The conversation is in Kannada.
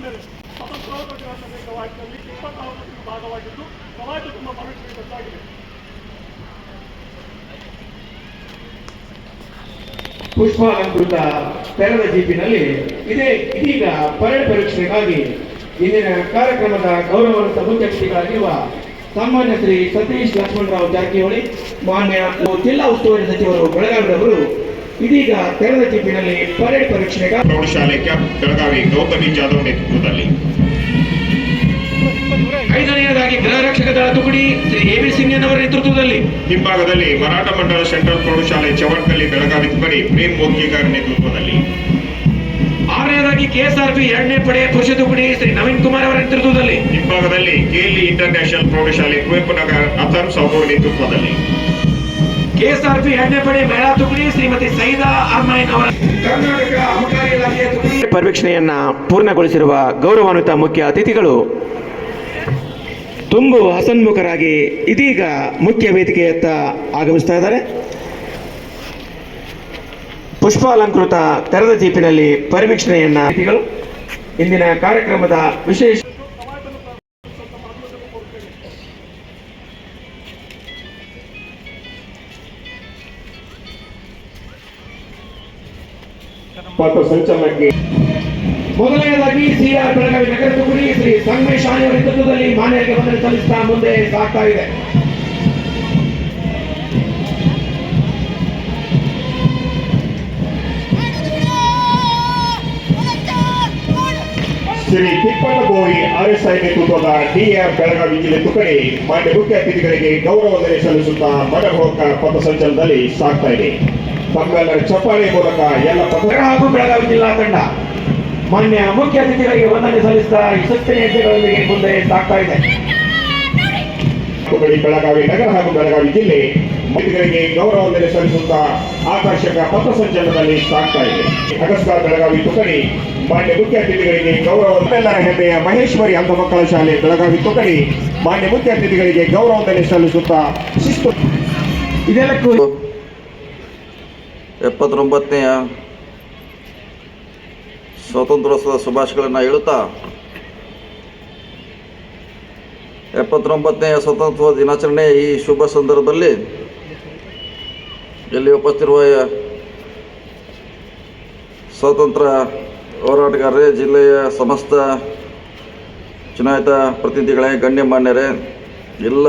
ಮಾನ್ಯರೇ ಸ್ವತಂತ್ರೋತ್ತರ ದಿನಾಚರಣೆ ಕವಾಯತಿನಲ್ಲಿ ಇಪ್ಪತ್ತಾರು ಭಾಗವಾಗಿದ್ದು ಕವಾಯತು ತುಂಬ ಪವಿತ್ರವಾಗಿದೆ ಪುಷ್ಪಾಲಂಕೃತ ತೆರೆದ ಜೀಪಿನಲ್ಲಿ ಇದೇ ಇದೀಗ ಪರೇಡ್ ಪರೀಕ್ಷೆಗಾಗಿ ಇಂದಿನ ಕಾರ್ಯಕ್ರಮದ ಗೌರವಾನ್ವಿತ ಮುಖ್ಯಕ್ಷಿಗಳಾಗಿರುವ ಸಾಮಾನ್ಯ ಶ್ರೀ ಸತೀಶ್ ಲಕ್ಷ್ಮಣರಾವ್ ಜಾರಕಿಹೊಳಿ, ಮಾನ್ಯ ಜಿಲ್ಲಾ ಉಸ್ತುವಾರಿ ಸಚಿವರು ಬೆಳಗಾವಿಯವರು ಇದೀಗ ತೆರೆದ ಜಿಪ್ಪಿನಲ್ಲಿ ಪರೇಡ್ ಪರೀಕ್ಷೆಗೆ ಪ್ರೌಢಶಾಲೆ ಕ್ಯಾಂಪ್ ಬೆಳಗಾವಿ ಗೌತಮಿ ಜಾಧವ್ ನೇತೃತ್ವದಲ್ಲಿ. ಐದನೆಯದಾಗಿ ಗೃಹ ರಕ್ಷಕ ದಳ ತುಕಡಿ ಶ್ರೀ ಎ ವಿ ಅವರ ನೇತೃತ್ವದಲ್ಲಿ. ಹಿಂಭಾಗದಲ್ಲಿ ಮರಾಠ ಮಂಡಲ ಸೆಂಟ್ರಲ್ ಪ್ರೌಢಶಾಲೆ ಚವಟ್ನಲ್ಲಿ ಬೆಳಗಾವಿ ತುಕಡಿ ಪ್ರೇಮ್ ಮೋದ್ಗಿಗಾರ್ ನೇತೃತ್ವದಲ್ಲಿ. ಆರನೇದಾಗಿ ಕೆಎಸ್ಆರ್ ಪಿ ಎರಡನೇ ಪಡೆ ಪುರುಷ ತುಕಡಿ ಶ್ರೀ ನವೀನ್ ಕುಮಾರ್ ಅವರ ನೇತೃತ್ವದಲ್ಲಿ. ಹಿಂಭಾಗದಲ್ಲಿ ಕೆಎಲ್ಇ ಇಂಟರ್ ನ್ಯಾಷನಲ್ ಪ್ರೌಢಶಾಲೆ ಕುವೆಂಪು ನಗರ್ ಅಥರ್ ಅವರ ನೇತೃತ್ವದಲ್ಲಿ. ಕೆಎಸ್ಆರ್ಪಿ ಎರಡನೇ ಪಡೆ ಮಹಿಳಾ ತುಕಡಿ ಶ್ರೀಮತಿ ಸೈದಾ ಅರ್ಮೈನ್ ಅವರ ಕರ್ನಾಟಕ ಅಬಕಾರಿ ಇಲಾಖೆಯ ತುಕಡಿ ಪರಿವೀಕ್ಷಣೆಯನ್ನ ಪೂರ್ಣಗೊಳಿಸಿರುವ ಗೌರವಾನ್ವಿತ ಮುಖ್ಯ ಅತಿಥಿಗಳು. ತುಂಬು ಹಸನ್ಮುಖರಾಗಿ ಇದೀಗ ಮುಖ್ಯ ವೇದಿಕೆಯತ್ತ ಆಗಮಿಸ್ತಾ ಇದ್ದಾರೆ. ಪುಷ್ಪಾಲಂಕೃತ ತೆರೆದ ಜೀಪಿನಲ್ಲಿ ಪರಿವೀಕ್ಷಣೆಯನ್ನ ಅತಿಥಿಗಳು. ಇಂದಿನ ಕಾರ್ಯಕ್ರಮದ ವಿಶೇಷ ಮತ್ತು ಸಂಚಲನಕ್ಕೆ. ಮೊದಲನೆಯದಾಗಿ ಸಿಆರ್ ಬೆಳಗಾವಿ ನಗರ ತುಕಡಿ ಶ್ರೀ ಸಂಗಮೇಶ್ ಆನೆ ಅವರ ನೇತೃತ್ವದಲ್ಲಿ ಮಾನ್ಯರಿಗೆ ಬಂದರೆ ಸಲ್ಲಿಸ್ತಾ ಮುಂದೆ ಸಾಗ್ತಾ ಇದೆ. ಶ್ರೀ ತಿಪ್ಪಣ್ಣಬೋಯಿ ಆರ್ಎಸ್ಐ ನೇತೃತ್ವದ ಡಿಆರ್ ಬೆಳಗಾವಿ ಜಿಲ್ಲೆ ತುಕಡಿ ಮಾನ್ಯ ಮುಖ್ಯ ಅತಿಥಿಗಳಿಗೆ ಗೌರವ ಸಲ್ಲಿಸುತ್ತಾ ಮನಮೋಹಕ ಪಥಸಂಚಲನದಲ್ಲಿ ಸಾಗ್ತಾ ಇದೆ. ತಮ್ಮೆಲ್ಲರ ಚಪ್ಪಾಳೆ ಮೂಲಕ ಎಲ್ಲ ಹಾಗೂ ಬೆಳಗಾವಿ ಜಿಲ್ಲಾ ತಂಡ. ಮಾನ್ಯ ಮುಖ್ಯ ಅತಿಥಿಗಳಿಗೆ ವಂದನೆ ಸಲ್ಲಿಸ್ತಾ ಯಶಸ್ವಿ ಹೆಜ್ಜೆಗಳೊಂದಿಗೆ ಮುಂದೆ ಸಾಗ್ತಾ ಇದೆ. ಬೆಳಗಾವಿ ನಗರ ಹಾಗೂ ಬೆಳಗಾವಿ ಜಿಲ್ಲೆ ಅತಿಥಿಗಳಿಗೆ ಗೌರವ ವಂದನೆ ಸಲ್ಲಿಸುತ್ತಾ ಆಕರ್ಷಕ ಪಥಸಂಚಲನದಲ್ಲಿ ಸಾಗ್ತಾ ಇದೆ. ನಗಸ್ಕಾರ ಬೆಳಗಾವಿ ತುಕಡಿ ಮಾನ್ಯ ಮುಖ್ಯ ಅತಿಥಿಗಳಿಗೆ ಗೌರವ ನಮ್ಮೆಲ್ಲರ ಹೆಮ್ಮೆಯ ಮಹೇಶ್ವರಿ ಅಂಧ ಮಕ್ಕಳ ಶಾಲೆ ಬೆಳಗಾವಿ ತುಕಡಿ ಮಾನ್ಯ ಮುಖ್ಯ ಅತಿಥಿಗಳಿಗೆ ಗೌರವ ವಂದನೆ ಸಲ್ಲಿಸುತ್ತಾ ಶಿಸ್ತು ಇದೆಲ್ಲಕ್ಕೂ ಎಪ್ಪತ್ತೊಂಬತ್ತನೆಯ ಸ್ವಾತಂತ್ರ್ಯೋತ್ಸವದ ಶುಭಾಶಯಗಳನ್ನು ಹೇಳುತ್ತಾ? ಎಪ್ಪತ್ತೊಂಬತ್ತನೆಯ ಸ್ವಾತಂತ್ರ್ಯ ದಿನಾಚರಣೆ ಈ ಶುಭ ಸಂದರ್ಭದಲ್ಲಿ ಇಲ್ಲಿ ಉಪಸ್ಥಿತಿರುವ ಸ್ವಾತಂತ್ರ್ಯ ಹೋರಾಟಗಾರರೇ, ಜಿಲ್ಲೆಯ ಸಮಸ್ತ ಚುನಾಯಿತ ಪ್ರತಿನಿಧಿಗಳೇ, ಗಣ್ಯಮಾನ್ಯರೇ, ಎಲ್ಲ